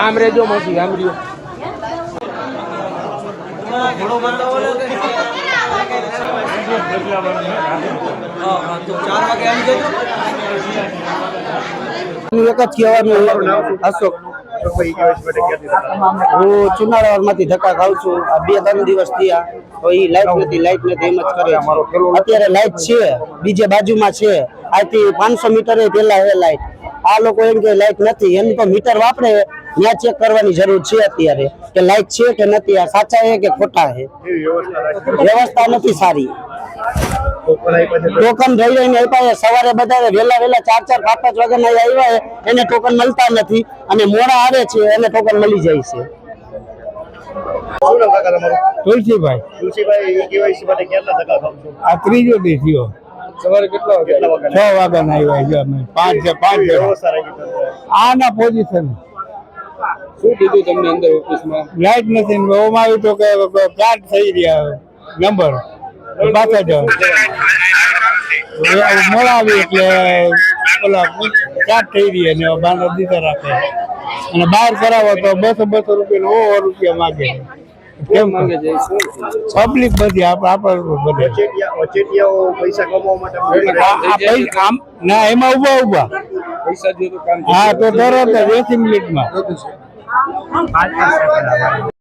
આમ રેજો મોસી આમ રહ્યો. એક જ કહેવાનું અશોક. હું ચુનાળા માંથી ધક્કા ખાઉં છું. આ બે ત્રણ દિવસ થયા. તો એ લાઈટ નથી લાઈટ નથી એમ જ કરે અત્યારે લાઈટ છે. બીજે બાજુમાં છે. આથી પાંચસો મીટર પેલા હે લાઈટ આ લોકો એમ કે લાઈટ નથી. એમ તો મીટર વાપરે. ત્યાં ચેક કરવાની જરૂર છે અત્યારે. કે લાઈટ છે કે નથી આ સાચા છે કે ખોટા છે? વ્યવસ્થા નથી સારી. ટોકન રહી રહીને આપ્યા સવારે બધા વહેલા વહેલા ચાર ચાર પાંચ પાંચ વાગ્યાના આવ્યા એને ટોકન મળતા નથી. અને મોડા આવે છે એને ટોકન મળી જાય છે. તુલસીભાઈ. તુલસીભાઈ કેવાયસી માટે કેટલા ટકા ખાવ આ ત્રીજો દી થયો. સવારે કેટલા વાગે છ વાગ્યાના આવ્યા અમે. પાંચ છે. પાંચ આના પોઝિશન શું કીધું તમને અંદર ઓફિસમાં? લાઈટ નથી ને ઓમાં આવ્યું તો કે ફ્લેટ થઈ ગયા નંબર. પાછા જાઓ. મોડા એટલે ઓલા ફ્લેટ થઈ રહી અને બાંધો દીધા રાખે. અને બહાર કરાવો તો બસો બસો રૂપિયા ઓવર રૂપિયા માગે. કેમ માંગે છે? પબ્લિક બધી આપ આપણ પૈસા કમાવા ના એમાં ઊભા ઊભા પૈસા દે તો કામ હા તો તરત જ એસી મિનિટમાં